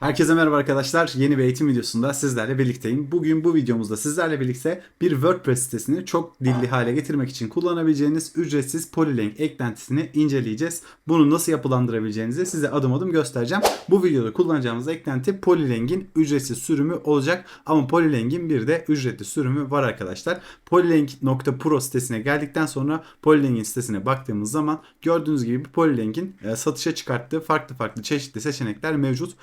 Herkese merhaba arkadaşlar. Yeni bir eğitim videosunda sizlerle birlikteyim. Bugün bu videomuzda sizlerle birlikte bir WordPress sitesini çok dilli hale getirmek için kullanabileceğiniz ücretsiz Polylang eklentisini inceleyeceğiz. Bunu nasıl yapılandırabileceğinizi size adım adım göstereceğim. Bu videoda kullanacağımız eklenti Polylang'in ücretsiz sürümü olacak. Ama Polylang'in bir de ücretli sürümü var arkadaşlar. Polylang.pro sitesine geldikten sonra Polylang'in sitesine baktığımız zaman gördüğünüz gibi Polylang'in e, satışa çıkarttığı farklı farklı çeşitli seçenekler mevcut.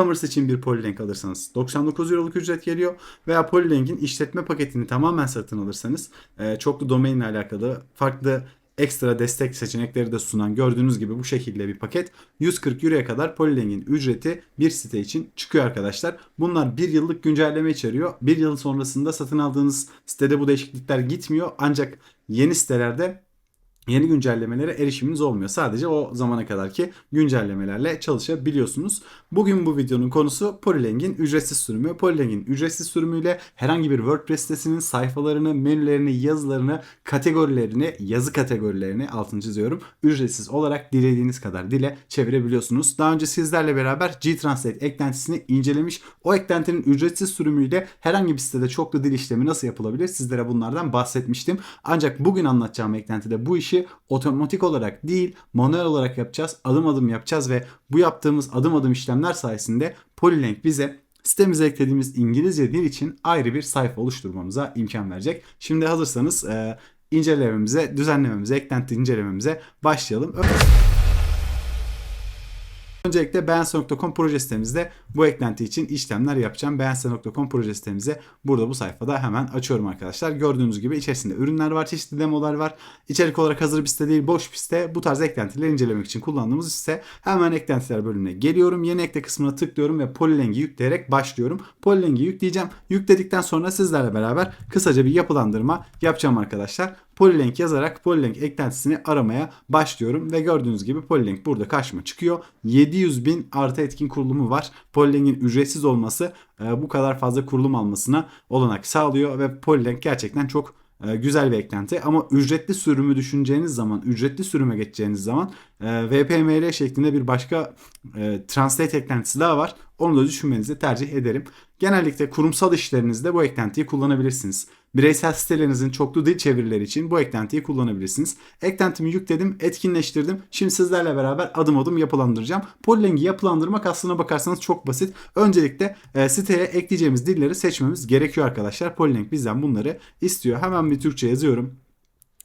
WooCommerce için bir Polylang alırsanız 99 euroluk ücret geliyor veya Polylang'in işletme paketini tamamen satın alırsanız e, çoklu domainle alakalı farklı ekstra destek seçenekleri de sunan gördüğünüz gibi bu şekilde bir paket 140 euroya kadar Polylang'in ücreti bir site için çıkıyor arkadaşlar. Bunlar bir yıllık güncelleme içeriyor. Bir yıl sonrasında satın aldığınız sitede bu değişiklikler gitmiyor. Ancak yeni sitelerde yeni güncellemelere erişiminiz olmuyor. Sadece o zamana kadarki güncellemelerle çalışabiliyorsunuz. Bugün bu videonun konusu Polylang'in ücretsiz sürümü. Polylang'in ücretsiz sürümüyle herhangi bir WordPress sitesinin sayfalarını, menülerini, yazılarını, kategorilerini, yazı kategorilerini altını çiziyorum. Ücretsiz olarak dilediğiniz kadar dile çevirebiliyorsunuz. Daha önce sizlerle beraber G-Translate eklentisini incelemiş. O eklentinin ücretsiz sürümüyle herhangi bir sitede çoklu dil işlemi nasıl yapılabilir sizlere bunlardan bahsetmiştim. Ancak bugün anlatacağım eklentide bu işi otomatik olarak değil manuel olarak yapacağız. Adım adım yapacağız ve bu yaptığımız adım adım işlemler sayesinde Polylang bize sitemize eklediğimiz İngilizce dil için ayrı bir sayfa oluşturmamıza imkan verecek. Şimdi hazırsanız e, incelememize, düzenlememize, eklenti incelememize başlayalım. Öncelikle Beğense.com proje sitemizde bu eklenti için işlemler yapacağım. Beğense.com proje sitemize burada bu sayfada hemen açıyorum arkadaşlar. Gördüğünüz gibi içerisinde ürünler var, çeşitli demolar var. İçerik olarak hazır bir site değil, boş bir site. Bu tarz eklentileri incelemek için kullandığımız site. Hemen eklentiler bölümüne geliyorum. Yeni ekle kısmına tıklıyorum ve Polylang'i yükleyerek başlıyorum. Polylang'i yükleyeceğim. Yükledikten sonra sizlerle beraber kısaca bir yapılandırma yapacağım arkadaşlar. Polylang yazarak Polylang eklentisini aramaya başlıyorum ve gördüğünüz gibi Polylang burada karşıma çıkıyor. 700 bin artı etkin kurulumu var. Polylang'in ücretsiz olması e, bu kadar fazla kurulum almasına olanak sağlıyor ve Polylang gerçekten çok e, güzel bir eklenti ama ücretli sürümü düşüneceğiniz zaman, ücretli sürüme geçeceğiniz zaman e, VPML şeklinde bir başka e, translate eklentisi daha var. Onu da düşünmenizi tercih ederim. Genellikle kurumsal işlerinizde bu eklentiyi kullanabilirsiniz. Bireysel sitelerinizin çoklu dil çevirileri için bu eklentiyi kullanabilirsiniz. Eklentimi yükledim, etkinleştirdim. Şimdi sizlerle beraber adım adım yapılandıracağım. Polylang'i yapılandırmak aslına bakarsanız çok basit. Öncelikle e, siteye ekleyeceğimiz dilleri seçmemiz gerekiyor arkadaşlar. Polylang bizden bunları istiyor. Hemen bir Türkçe yazıyorum.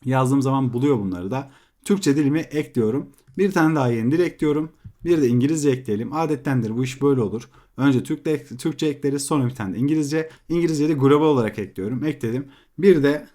Yazdığım zaman buluyor bunları da. Türkçe dilimi ekliyorum. Bir tane daha yeni dil ekliyorum. Bir de İngilizce ekleyelim. Adettendir bu iş böyle olur. Önce Türkçe, Türkçe ekleriz sonra bir tane de İngilizce. İngilizceyi de global olarak ekliyorum. Ekledim. Bir de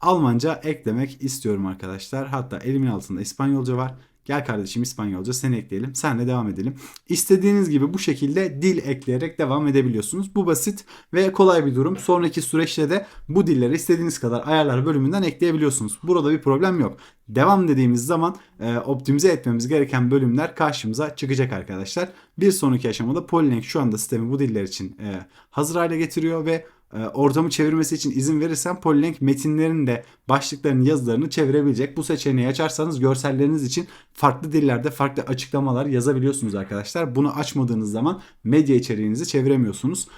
Almanca eklemek istiyorum arkadaşlar. Hatta elimin altında İspanyolca var. Gel kardeşim İspanyolca seni ekleyelim. Senle devam edelim. İstediğiniz gibi bu şekilde dil ekleyerek devam edebiliyorsunuz. Bu basit ve kolay bir durum. Sonraki süreçte de bu dilleri istediğiniz kadar ayarlar bölümünden ekleyebiliyorsunuz. Burada bir problem yok. Devam dediğimiz zaman e, optimize etmemiz gereken bölümler karşımıza çıkacak arkadaşlar. Bir sonraki aşamada Polylang şu anda sistemi bu diller için e, hazır hale getiriyor ve ortamı çevirmesi için izin verirsem Polylang metinlerin de başlıklarını yazılarını çevirebilecek. Bu seçeneği açarsanız görselleriniz için farklı dillerde farklı açıklamalar yazabiliyorsunuz arkadaşlar. Bunu açmadığınız zaman medya içeriğinizi çeviremiyorsunuz.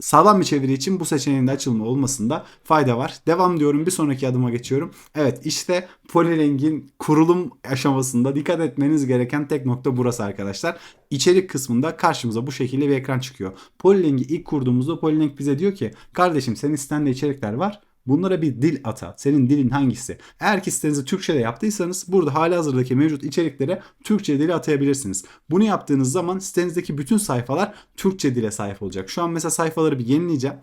Sağlam bir çeviri için bu seçeneğin de açılma olmasında fayda var. Devam diyorum bir sonraki adıma geçiyorum. Evet işte Polylang'in kurulum aşamasında dikkat etmeniz gereken tek nokta burası arkadaşlar. İçerik kısmında karşımıza bu şekilde bir ekran çıkıyor. Polylang'i ilk kurduğumuzda Polylang bize diyor ki kardeşim senin sitende içerikler var. Bunlara bir dil ata. Senin dilin hangisi? Eğer ki sitenizi Türkçe'de yaptıysanız burada hali hazırdaki mevcut içeriklere Türkçe dili atayabilirsiniz. Bunu yaptığınız zaman sitenizdeki bütün sayfalar Türkçe dile sahip olacak. Şu an mesela sayfaları bir yenileyeceğim.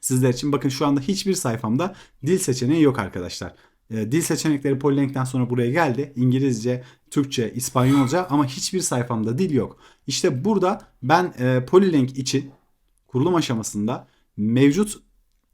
Sizler için bakın şu anda hiçbir sayfamda dil seçeneği yok arkadaşlar. E, dil seçenekleri Polylang'den sonra buraya geldi. İngilizce, Türkçe, İspanyolca ama hiçbir sayfamda dil yok. İşte burada ben e, Polylang için kurulum aşamasında mevcut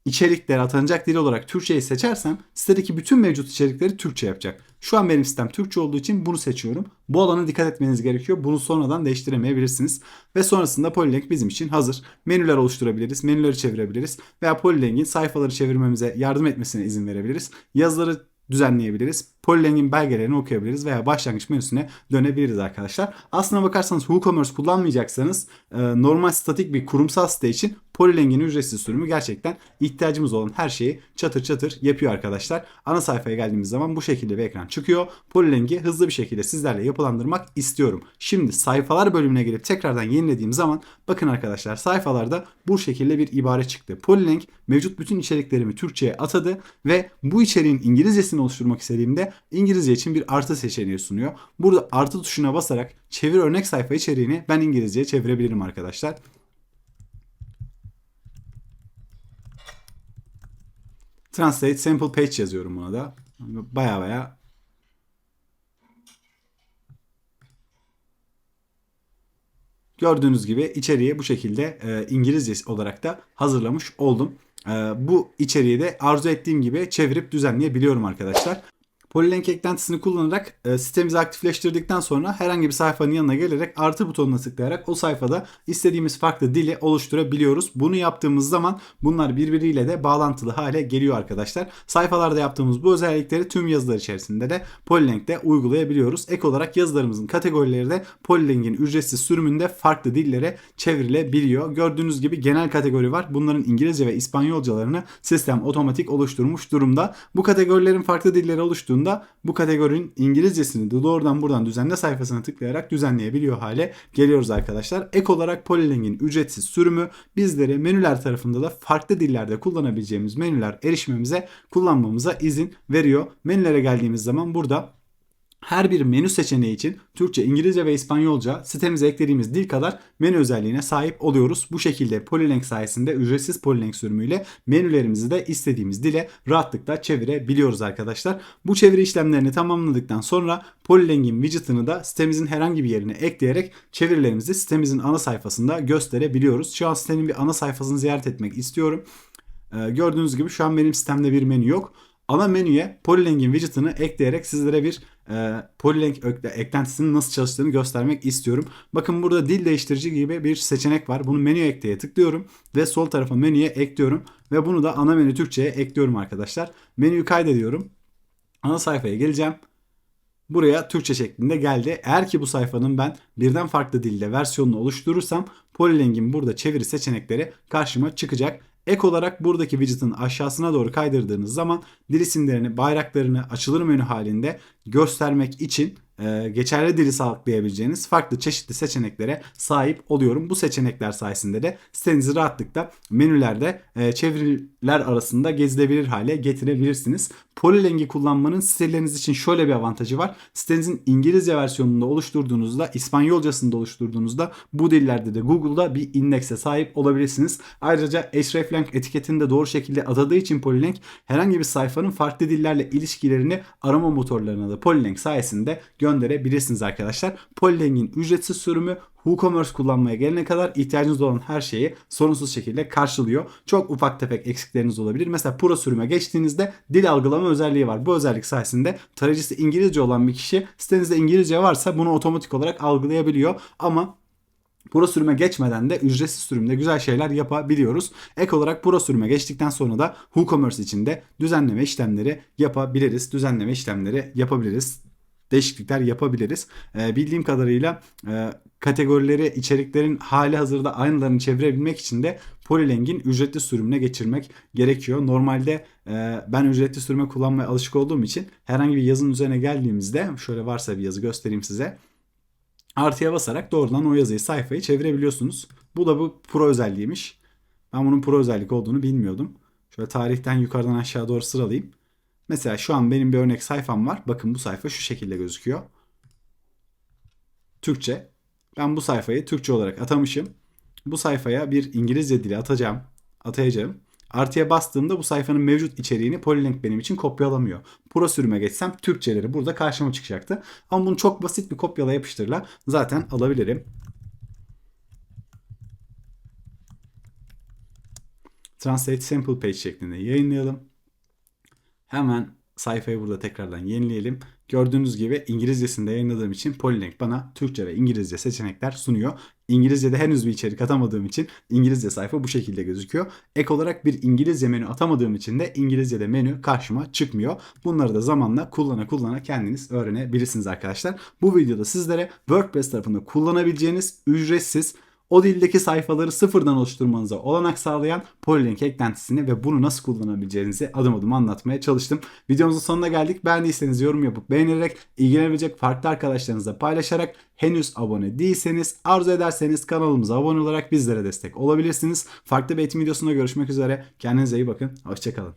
içerikleri atanacak dil olarak Türkçeyi seçersem sitedeki bütün mevcut içerikleri Türkçe yapacak. Şu an benim sistem Türkçe olduğu için bunu seçiyorum. Bu alana dikkat etmeniz gerekiyor. Bunu sonradan değiştiremeyebilirsiniz. Ve sonrasında Polylang bizim için hazır. Menüler oluşturabiliriz, menüleri çevirebiliriz veya Polylang'in sayfaları çevirmemize yardım etmesine izin verebiliriz. Yazıları düzenleyebiliriz. Polyleng'in belgelerini okuyabiliriz veya başlangıç menüsüne dönebiliriz arkadaşlar. Aslına bakarsanız WooCommerce kullanmayacaksanız e, normal statik bir kurumsal site için Polyleng'in ücretsiz sürümü gerçekten ihtiyacımız olan her şeyi çatır çatır yapıyor arkadaşlar. Ana sayfaya geldiğimiz zaman bu şekilde bir ekran çıkıyor. Polyleng'i hızlı bir şekilde sizlerle yapılandırmak istiyorum. Şimdi sayfalar bölümüne gelip tekrardan yenilediğim zaman bakın arkadaşlar sayfalarda bu şekilde bir ibare çıktı. Polyleng mevcut bütün içeriklerimi Türkçe'ye atadı ve bu içeriğin İngilizcesini oluşturmak istediğimde İngilizce için bir artı seçeneği sunuyor. Burada artı tuşuna basarak çevir örnek sayfa içeriğini ben İngilizceye çevirebilirim arkadaşlar. Translate sample page yazıyorum buna da. Baya baya Gördüğünüz gibi içeriği bu şekilde e, İngilizce olarak da hazırlamış oldum. E, bu içeriği de arzu ettiğim gibi çevirip düzenleyebiliyorum arkadaşlar. Polylenk eklentisini kullanarak e, sitemizi aktifleştirdikten sonra herhangi bir sayfanın yanına gelerek artı butonuna tıklayarak o sayfada istediğimiz farklı dili oluşturabiliyoruz. Bunu yaptığımız zaman bunlar birbiriyle de bağlantılı hale geliyor arkadaşlar. Sayfalarda yaptığımız bu özellikleri tüm yazılar içerisinde de Polylenk'te uygulayabiliyoruz. Ek olarak yazılarımızın kategorileri de Polylenk'in ücretsiz sürümünde farklı dillere çevrilebiliyor. Gördüğünüz gibi genel kategori var. Bunların İngilizce ve İspanyolcalarını sistem otomatik oluşturmuş durumda. Bu kategorilerin farklı dillere oluştuğunu olduğunda bu kategorinin İngilizcesini de doğrudan buradan düzenle sayfasına tıklayarak düzenleyebiliyor hale geliyoruz arkadaşlar. Ek olarak Polyleng'in ücretsiz sürümü bizlere menüler tarafında da farklı dillerde kullanabileceğimiz menüler erişmemize kullanmamıza izin veriyor. Menülere geldiğimiz zaman burada her bir menü seçeneği için Türkçe, İngilizce ve İspanyolca sitemize eklediğimiz dil kadar menü özelliğine sahip oluyoruz. Bu şekilde Polylenk sayesinde ücretsiz Polylenk sürümüyle menülerimizi de istediğimiz dile rahatlıkla çevirebiliyoruz arkadaşlar. Bu çeviri işlemlerini tamamladıktan sonra Polylenk'in widget'ını da sitemizin herhangi bir yerine ekleyerek çevirilerimizi sitemizin ana sayfasında gösterebiliyoruz. Şu an sitenin bir ana sayfasını ziyaret etmek istiyorum. Ee, gördüğünüz gibi şu an benim sitemde bir menü yok. Ana menüye Polylenk'in widget'ını ekleyerek sizlere bir e, Polylenk eklentisinin nasıl çalıştığını göstermek istiyorum. Bakın burada dil değiştirici gibi bir seçenek var. Bunu menü ekleye tıklıyorum ve sol tarafa menüye ekliyorum ve bunu da ana menü Türkçe'ye ekliyorum arkadaşlar. Menüyü kaydediyorum. Ana sayfaya geleceğim. Buraya Türkçe şeklinde geldi. Eğer ki bu sayfanın ben birden farklı dilde versiyonunu oluşturursam Polylink'in burada çeviri seçenekleri karşıma çıkacak. Ek olarak buradaki widget'ın aşağısına doğru kaydırdığınız zaman dil isimlerini, bayraklarını açılır menü halinde göstermek için e, geçerli dili sağlayabileceğiniz farklı çeşitli seçeneklere sahip oluyorum. Bu seçenekler sayesinde de sitenizi rahatlıkla menülerde e, çeviriler arasında gezilebilir hale getirebilirsiniz. Polyleng'i kullanmanın siteleriniz için şöyle bir avantajı var. Sitenizin İngilizce versiyonunda oluşturduğunuzda, İspanyolcasında oluşturduğunuzda bu dillerde de Google'da bir indekse sahip olabilirsiniz. Ayrıca hreflang etiketini de doğru şekilde atadığı için Polylenk herhangi bir sayfanın farklı dillerle ilişkilerini arama motorlarına da Polylenk sayesinde gönderebilirsiniz arkadaşlar. Polylenk'in ücretsiz sürümü WooCommerce kullanmaya gelene kadar ihtiyacınız olan her şeyi sorunsuz şekilde karşılıyor. Çok ufak tefek eksikleriniz olabilir. Mesela Pro sürüme geçtiğinizde dil algılama özelliği var. Bu özellik sayesinde tarayıcısı İngilizce olan bir kişi sitenizde İngilizce varsa bunu otomatik olarak algılayabiliyor. Ama Pro sürüme geçmeden de ücretsiz sürümde güzel şeyler yapabiliyoruz. Ek olarak Pro sürüme geçtikten sonra da WooCommerce için de düzenleme işlemleri yapabiliriz. Düzenleme işlemleri yapabiliriz değişiklikler yapabiliriz. E, bildiğim kadarıyla e, kategorileri, içeriklerin hali hazırda aynılarını çevirebilmek için de Polyleng'in ücretli sürümüne geçirmek gerekiyor. Normalde e, ben ücretli sürüme kullanmaya alışık olduğum için herhangi bir yazının üzerine geldiğimizde şöyle varsa bir yazı göstereyim size. Artıya basarak doğrudan o yazıyı sayfayı çevirebiliyorsunuz. Bu da bu pro özelliğiymiş. Ben bunun pro özellik olduğunu bilmiyordum. Şöyle tarihten yukarıdan aşağı doğru sıralayayım. Mesela şu an benim bir örnek sayfam var. Bakın bu sayfa şu şekilde gözüküyor. Türkçe. Ben bu sayfayı Türkçe olarak atamışım. Bu sayfaya bir İngilizce dili atacağım. Atayacağım. Artıya bastığımda bu sayfanın mevcut içeriğini Polylink benim için kopyalamıyor. Pro sürüme geçsem Türkçeleri burada karşıma çıkacaktı. Ama bunu çok basit bir kopyala yapıştırla zaten alabilirim. Translate Sample Page şeklinde yayınlayalım. Hemen sayfayı burada tekrardan yenileyelim. Gördüğünüz gibi İngilizcesinde yayınladığım için Polylink bana Türkçe ve İngilizce seçenekler sunuyor. İngilizce'de henüz bir içerik atamadığım için İngilizce sayfa bu şekilde gözüküyor. Ek olarak bir İngilizce menü atamadığım için de İngilizce'de menü karşıma çıkmıyor. Bunları da zamanla kullana kullana kendiniz öğrenebilirsiniz arkadaşlar. Bu videoda sizlere WordPress tarafında kullanabileceğiniz ücretsiz o dildeki sayfaları sıfırdan oluşturmanıza olanak sağlayan Polylink eklentisini ve bunu nasıl kullanabileceğinizi adım adım anlatmaya çalıştım. Videomuzun sonuna geldik. Beğendiyseniz yorum yapıp beğenerek, ilgilenebilecek farklı arkadaşlarınızla paylaşarak henüz abone değilseniz, arzu ederseniz kanalımıza abone olarak bizlere destek olabilirsiniz. Farklı bir eğitim videosunda görüşmek üzere. Kendinize iyi bakın. Hoşçakalın.